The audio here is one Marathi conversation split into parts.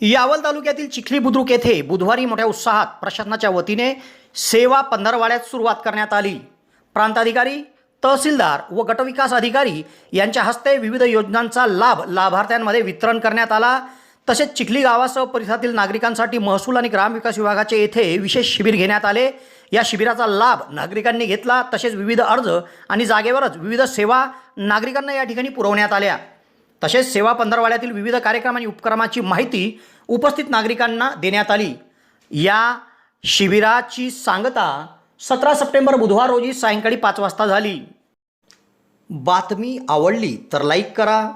यावल तालुक्यातील चिखली बुद्रुक येथे बुधवारी मोठ्या उत्साहात प्रशासनाच्या वतीने सेवा पंधरवाड्यात सुरुवात करण्यात आली. प्रांताधिकारी तहसीलदार व गटविकास अधिकारी यांच्या हस्ते विविध योजनांचा लाभ लाभार्थ्यांमध्ये वितरण करण्यात आला. तसेच चिखली गावासह परिसरातील नागरिकांसाठी महसूल आणि ग्रामविकास विभागाचे येथे विशेष शिबिर घेण्यात आले. या शिबिराचा लाभ नागरिकांनी घेतला. तसेच विविध अर्ज आणि जागेवरच विविध सेवा नागरिकांना या ठिकाणी पुरवण्यात आल्या. तसेच सेवा पंधरवाड्यातील विविध कार्यक्रम आणि उपक्रमाची माहिती उपस्थित नागरिकांना देण्यात आली. या शिबिराची सांगता सतरा सप्टेंबर बुधवार रोजी सायंकाळी पाच वाजता झाली. बातमी आवडली तर लाईक करा.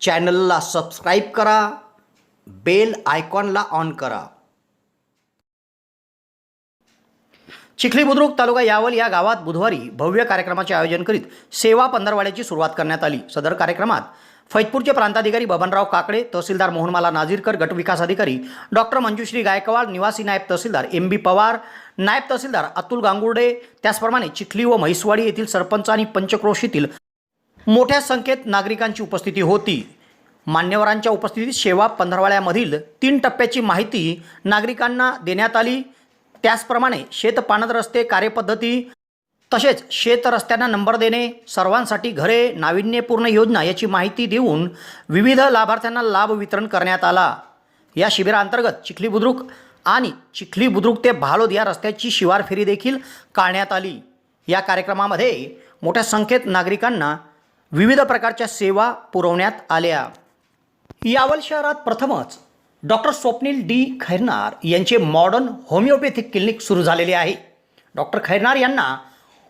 चॅनलला सबस्क्राईब करा. बेल आयकॉनला ऑन करा. चिखली बुद्रुक तालुका यावल या गावात बुधवारी भव्य कार्यक्रमाचे आयोजन करीत सेवा पंधरवाड्याची सुरुवात करण्यात आली. सदर कार्यक्रमात फैजपूरचे प्रांताधिकारी बबनराव काकडे तहसीलदार मोहनमाला नाझीरकर गटविकास अधिकारी डॉक्टर मंजुश्री गायकवाड निवासी नायब तहसीलदार एम बी पवार नायब तहसीलदार अतुल गांगुर्डे त्याचप्रमाणे चिखली व म्हैसवाडी येथील सरपंच आणि पंचक्रोशीतील मोठ्या संख्येत नागरिकांची उपस्थिती होती. मान्यवरांच्या उपस्थितीत सेवा पंधरवाड्यामधील तीन टप्प्याची माहिती नागरिकांना देण्यात आली. त्याचप्रमाणे शेतपाणत रस्ते कार्यपद्धती तसेच शेत रस्त्यांना नंबर देणे सर्वांसाठी घरे नाविन्यपूर्ण योजना याची माहिती देऊन विविध लाभार्थ्यांना लाभ वितरण करण्यात आला. या शिबिराअंतर्गत चिखली बुद्रुक आणि चिखली बुद्रुक ते भालोद या रस्त्याची शिवार फेरी देखील काढण्यात आली. या कार्यक्रमामध्ये मोठ्या संख्येत नागरिकांना विविध प्रकारच्या सेवा पुरवण्यात आल्या. यावल शहरात प्रथमच डॉक्टर स्वप्नील डी. खैरनार यांचे मॉडर्न होमिओपॅथिक क्लिनिक सुरू झालेले आहे. डॉक्टर खैरनार यांना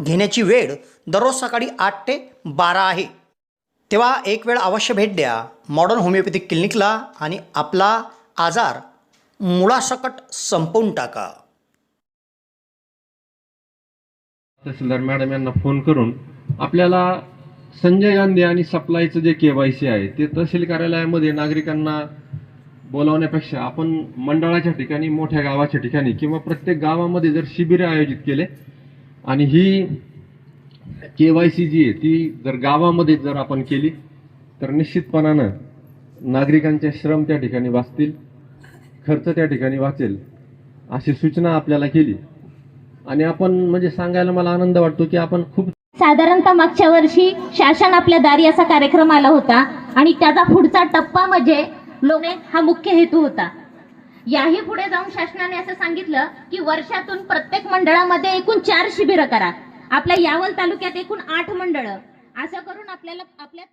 घेण्याची वेळ दररोज सकाळी आठ ते बारा आहे. तेव्हा एक वेळ अवश्य भेट द्या. मॉडर्न होमिओपॅथिक क्लिनिकला आणि आपला आजार मुळासकट संपवून टाका. तहसीलदार मॅडम यांना फोन करून आपल्याला संजय गांधी आणि सप्लायचं जे केवायसी आहे ते तहसील कार्यालयामध्ये नागरिकांना बोलावण्यापेक्षा आपण मंडळाच्या ठिकाणी मोठ्या गावाच्या ठिकाणी किंवा प्रत्येक गावामध्ये जर शिबिरे आयोजित केले आणि ही के वाय सी जी आहे ती जर गावामध्ये जर आपण केली तर निश्चितपणानं नागरिकांचे श्रम त्या ठिकाणी वाचतील खर्च त्या ठिकाणी वाचेल अशी सूचना आपल्याला केली. आणि आपण म्हणजे सांगायला मला आनंद वाटतो की आपण खूप साधारणतः मागच्या वर्षी शासन आपल्या दारी असा कार्यक्रम आला होता आणि त्याचा पुढचा टप्पा म्हणजे लोणे हा मुख्य हेतू होता. याही पुढे जाऊन शासनाने असं सांगितलं की वर्षातून प्रत्येक मंडळामध्ये एकूण चार शिबिरं करा. आपल्या यावल तालुक्यात एकूण आठ मंडळं. असं करून आपल्याला आपल्या